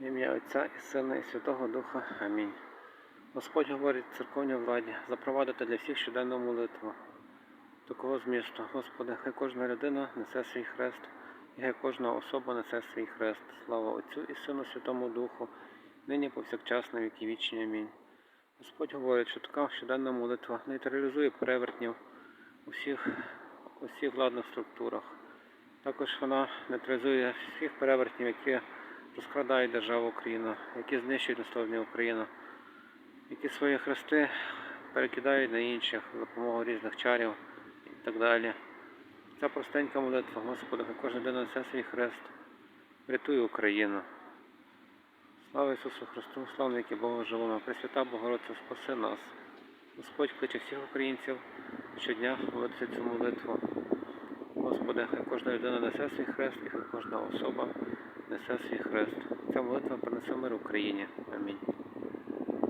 Ім'я Отця і Сина і Святого Духа. Амінь. Господь говорить церковній владі, запровадити для всіх щоденну молитву. Такого змісту, Господи, хай кожна людина несе свій хрест, і хай кожна особа несе свій хрест. Слава Отцю і Сину Святому Духу, нині повсякчас на віки вічні. Амінь. Господь говорить, що така щоденна молитва нейтралізує перевертнів у всіх, у всіх владних структурах. Також вона нейтралізує всіх перевертнів, які розкрадають державу Україну, які знищують населення України, які свої хрести перекидають на інших за допомогою різних чарів і так далі. Ця простенька молитва, Господи, кожна людина несе свій хрест, врятуй Україну. Слава Ісусу Христу, слава віки Богу живому, Пресвята Богородця, спаси нас. Господь кличе всіх українців щодня молитися цю молитву. Господи, хай кожна людина несе свій хрест, і хай кожна особа несе свій хрест. Ця молитва принесе мир Україні. Амінь.